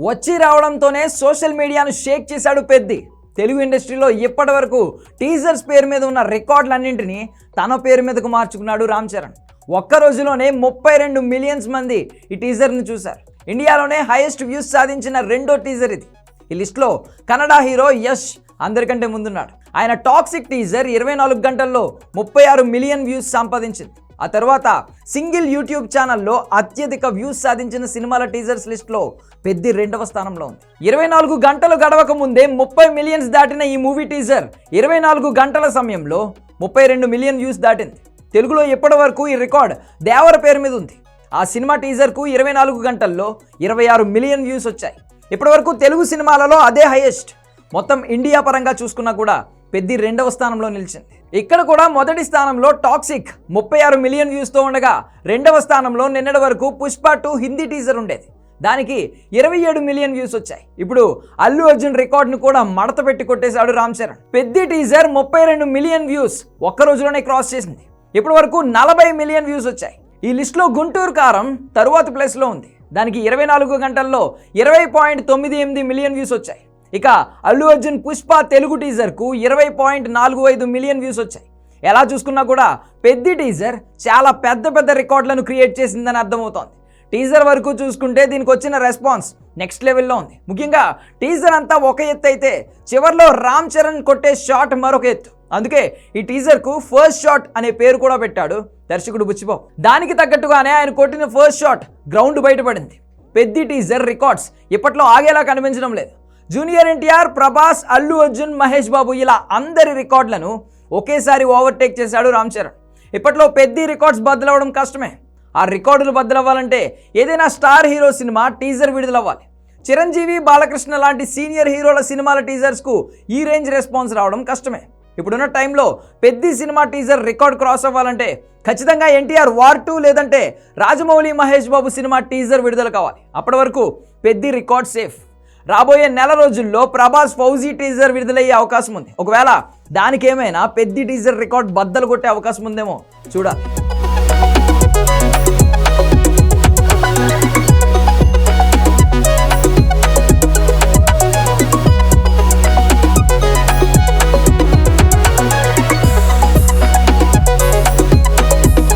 వచ్చి రావడంతోనే సోషల్ మీడియాను షేక్ చేశాడు పెద్ది. తెలుగు ఇండస్ట్రీలో ఇప్పటి వరకు టీజర్స్ పేరు మీద ఉన్న రికార్డులన్నింటినీ తన పేరు మీదకు మార్చుకున్నాడు రామ్ చరణ్. ఒక్క రోజులోనే ముప్పై రెండు మిలియన్స్ మంది ఈ టీజర్ని చూశారు. ఇండియాలోనే హైయెస్ట్ వ్యూస్ సాధించిన రెండో టీజర్ ఇది. ఈ లిస్ట్లో కన్నడ హీరో యష్ అందరికంటే ముందున్నాడు. ఆయన టాక్సిక్ టీజర్ ఇరవై నాలుగు గంటల్లో ముప్పై ఆరు మిలియన్ వ్యూస్ సంపాదించింది. ఆ తర్వాత సింగిల్ యూట్యూబ్ ఛానల్లో అత్యధిక వ్యూస్ సాధించిన సినిమాల టీజర్స్ లిస్ట్లో పెద్ది రెండవ స్థానంలో ఉంది. ఇరవై నాలుగు గంటలు గడవక ముందే ముప్పై మిలియన్స్ దాటిన ఈ మూవీ టీజర్ ఇరవై నాలుగు గంటల సమయంలో ముప్పై రెండు మిలియన్ వ్యూస్ దాటింది. తెలుగులో ఇప్పటి వరకు ఈ రికార్డ్ దేవర పేరు మీద ఉంది. ఆ సినిమా టీజర్కు ఇరవై నాలుగు గంటల్లో ఇరవై ఆరు మిలియన్ వ్యూస్ వచ్చాయి. ఇప్పటివరకు తెలుగు సినిమాలలో అదే హైయెస్ట్ మొత్తం ఇండియా పరంగా చూసుకున్నా కూడా పెద్ది రెండవ స్థానంలో నిలిచింది. ఇక్కడ కూడా మొదటి స్థానంలో టాక్సిక్ ముప్పై ఆరు మిలియన్ వ్యూస్తో ఉండగా రెండవ స్థానంలో నిన్నటి వరకు పుష్ప టూ హిందీ టీజర్ ఉండేది. దానికి ఇరవై ఏడు మిలియన్ వ్యూస్ వచ్చాయి. ఇప్పుడు అల్లు అర్జున్ రికార్డును కూడా మడత పెట్టి కొట్టేశాడు రామ్ చరణ్. పెద్ది టీజర్ ముప్పై రెండు మిలియన్ వ్యూస్ ఒక్క రోజులోనే క్రాస్ చేసింది. ఇప్పటి వరకు నలభై మిలియన్ వ్యూస్ వచ్చాయి. ఈ లిస్ట్లో గుంటూరు కారం తరువాత ప్లేస్లో ఉంది. దానికి ఇరవై నాలుగు గంటల్లో ఇరవై పాయింట్ తొమ్మిది ఎనిమిది మిలియన్ వ్యూస్ వచ్చాయి. ఇక అల్లు అర్జున్ పుష్ప తెలుగు టీజర్కు ఇరవై పాయింట్ నాలుగు ఐదు మిలియన్ వ్యూస్ వచ్చాయి. ఎలా చూసుకున్నా కూడా పెద్ద టీజర్ చాలా పెద్ద పెద్ద రికార్డులను క్రియేట్ చేసిందని అర్థమవుతోంది. టీజర్ వరకు చూసుకుంటే దీనికి వచ్చిన రెస్పాన్స్ నెక్స్ట్ లెవెల్లో ఉంది. ముఖ్యంగా టీజర్ అంతా ఒక ఎత్తు అయితే చివరిలో రామ్ చరణ్ కొట్టే షాట్ మరొక ఎత్తు. అందుకే ఈ టీజర్కు ఫస్ట్ షాట్ అనే పేరు కూడా పెట్టాడు దర్శకుడు బుచ్చిబాబు. దానికి తగ్గట్టుగానే ఆయన కొట్టిన ఫస్ట్ షాట్ గ్రౌండ్ బయటపడింది. పెద్ద టీజర్ రికార్డ్స్ ఇప్పట్లో ఆగేలా కనిపించడం లేదు. జూనియర్ ఎన్టీఆర్ ప్రభాస్ అల్లు అర్జున్ మహేష్ బాబు ఇలా అందరి రికార్డులను ఒకేసారి ఓవర్టేక్ చేశాడు రామ్ చరణ్. ఇప్పట్లో పెద్ద రికార్డ్స్ బద్దలవ్వడం కష్టమే. ఆ రికార్డులు బద్దలవ్వాలంటే ఏదైనా స్టార్ హీరో సినిమా టీజర్ విడుదలవ్వాలి. చిరంజీవి బాలకృష్ణ లాంటి సీనియర్ హీరోల సినిమాల టీజర్స్కు ఈ రేంజ్ రెస్పాన్స్ రావడం కష్టమే. ఇప్పుడున్న టైంలో పెద్ద సినిమా టీజర్ రికార్డ్ క్రాస్ అవ్వాలంటే ఖచ్చితంగా ఎన్టీఆర్ వార్ టూ లేదంటే రాజమౌళి మహేష్ బాబు సినిమా టీజర్ విడుదల కావాలి. అప్పటి వరకు పెద్ద రికార్డ్ సేఫ్. రాబోయే నెల రోజుల్లో ప్రభాస్ ఫౌజీ టీజర్ విడుదలయ్యే అవకాశం ఉంది. ఒకవేళ దానికేమైనా పెద్ద టీజర్ రికార్డ్ బద్దలు కొట్టే అవకాశం ఉందేమో చూడాలి.